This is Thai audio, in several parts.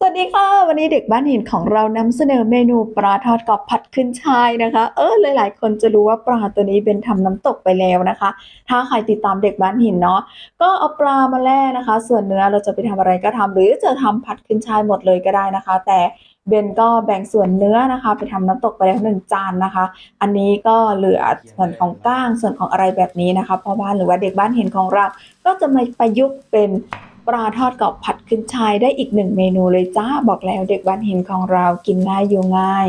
สวัสดีค่ะ วันนี้เด็กบ้านหินของเรานำเสนอเมนูปลาทอดกรอบผัดขึ้นช่ายนะคะ เออหลาย ๆ คนจะรู้ว่าปลาตัวนี้เป็นทำน้ำตกไปแล้วนะคะ ถ้าใครติดตามเด็กบ้านหินเนาะก็เอาปลามาแล่นะคะ ส่วนเนื้อเราจะไปทำอะไรก็ทำหรือจะทำผัดขึ้นช่ายหมดเลยก็ได้นะคะ แต่เบนก็แบ่งส่วนเนื้อนะคะ ไปทำน้ำตกไปแล้วหนึ่งจานนะคะ อันนี้ก็เหลือส่วนของก้างส่วนของอะไรแบบนี้นะคะพ่อบ้านหรือว่าเด็กบ้านเห็นของเราก็จะมาประยุกต์เป็น ปลาทอดกรอบผัดขึ้นชายได้อีกหนึ่งเมนูเลยจ้าบอกแล้วเด็กบ้านเห็นของเรากินง่ายอยู่ง่าย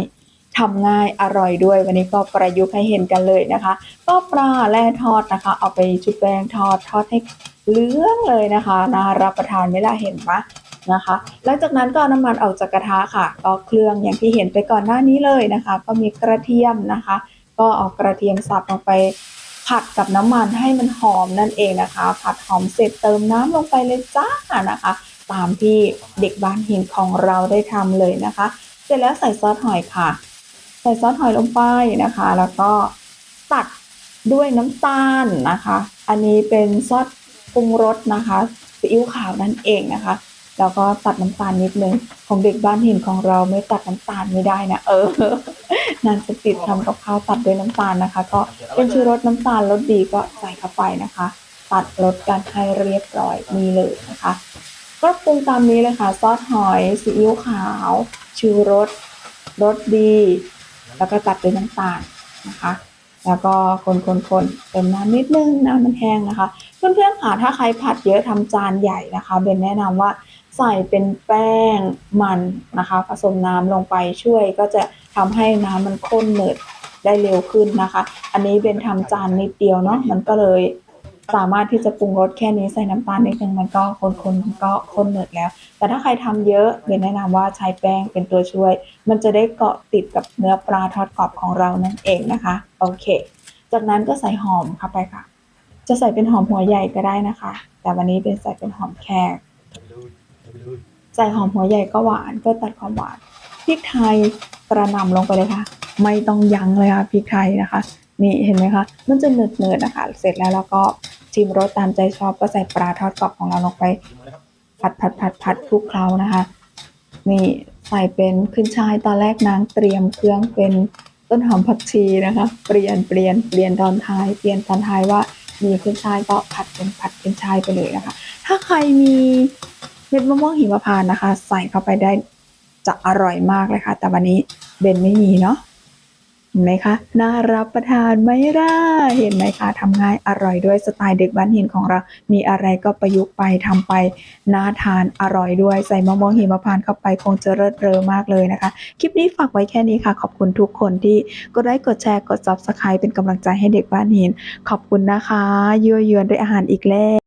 ทำง่ายอร่อยด้วยวันนี้ก็ประยุกต์ให้เห็นกันเลยนะคะ ก็ปลาแล่ทอดนะคะ เอาไปชุบแป้งทอดทอดให้เหลืองเลยนะคะน่ารับประทานไม่ล่ะเห็นปะนะคะหลังจากนั้นก็เอาน้ำมันออกจากกระทะค่ะ ก็เครื่องอย่างที่เห็นไปก่อนหน้านี้เลยนะคะ ก็มีกระเทียมนะคะ ก็เอากระเทียมสับลงไป ผัดกับน้ำมันให้มันหอมนั่นเองนะคะ ผัดหอมเสร็จเติมน้ำลงไปเลยจ้านะคะ ตามที่เด็กบ้านหินของเราได้ทำเลยนะคะ เสร็จแล้วใส่ซอสหอยค่ะ ใส่ซอสหอยลงไปนะคะ แล้วก็ตัดด้วยน้ำตาลนะคะ อันนี้เป็นซอสปรุงรสนะคะซีอิ๊วขาวนั่นเองนะคะ แล้วก็ตัดน้ำตาลนิดนึงของเด็กบ้านหินของเราไม่ตัดน้ำตาลไม่ได้นะเออ นานจะติดทำกับข้าวตัดด้วยน้ำตาลนะคะ ก็เป็นชูรสน้ำตาลรสดีก็ใส่เข้าไปนะคะ ตัดรสกันให้เรียบร้อยนี่เลยนะคะ ก็ปรุงตามนี้เลยค่ะ ซอสหอยซีอิ๊วขาว ชูรสรสดี แล้วก็ตัดด้วยน้ำตาลนะคะแล้วก็คนคนคนเติมน้ำนิดนึงน้ำมันแห้งนะคะ เพื่อนๆค่ะถ้าใครผัดเยอะทำจานใหญ่นะคะเบนแนะนำว่า ใส่เป็นแป้งมันนะคะ ผสมน้ำลงไปช่วยก็จะทำให้น้ำมันข้นเหนืดได้เร็วขึ้นนะคะ อันนี้เบนทำจานนิดเดียวเนาะมันก็เลยสามารถที่จะปรุงรสแค่นี้ใส่น้ำตาลนิดนึงมันก็คนๆมันก็ข้นเหนืดแล้ว แต่ถ้าใครทำเยอะเบนแนะนำว่าใช้แป้งเป็นตัวช่วย มันจะได้เกาะติดกับเนื้อปลาทอดกรอบของเรานั่นเองนะคะโอเค จากนั้นก็ใส่หอมเข้าไปค่ะ จะใส่เป็นหอมหัวใหญ่ก็ได้นะคะ แต่วันนี้เป็นใส่เป็นหอมแขก ใส่หอมหัวใหญ่ก็หวานเพื่อตัดความหวานพริกไทยกระหน่ำลงไปเลยค่ะ ไม่ต้องยั้งเลยค่ะพริกไทยนะคะ นี่เห็นไหมคะ มันจะเนืดๆนะคะ เสร็จแล้วเราก็ชิมรสตามใจชอบก็ใส่ปลาทอดกรอบของเราลงไป ผัดผัดผัดผัดคลุกเคล้านะคะ นี่ใส่เป็นขึ้นช่ายตอนแรกนางเตรียมเครื่องเป็นต้นหอมผักชีนะคะ เปลี่ยนเปลี่ยนเปลี่ยนตอนท้าย เปลี่ยนตอนท้ายว่ามีขึ้นช่ายก็ผัดเป็นผัดขึ้นช่ายไปเลยนะคะ ถ้าใครมี เม็ดมะม่วงหิมพานต์นะคะ ใส่เข้าไปได้จะอร่อยมากเลยค่ะ แต่วันนี้เบนไม่มีเนาะเห็นไหมคะน่ารับประทานไหมล่ะเห็นไหมคะทำง่ายอร่อยด้วยสไตล์เด็กบ้านหินของเรา มีอะไรก็ประยุกต์ไปทำไปน่าทานอร่อยด้วยใส่มะม่วงหิมพานต์เข้าไปคงจะเลิศเรอมากเลยนะคะ คลิปนี้ฝากไว้แค่นี้ค่ะ ขอบคุณทุกคนที่กดไลค์กดแชร์กด subscribe เป็นกำลังใจให้เด็กบ้านหิน ขอบคุณนะคะเยั่วเยือนด้วยอาหารอีกแล้ว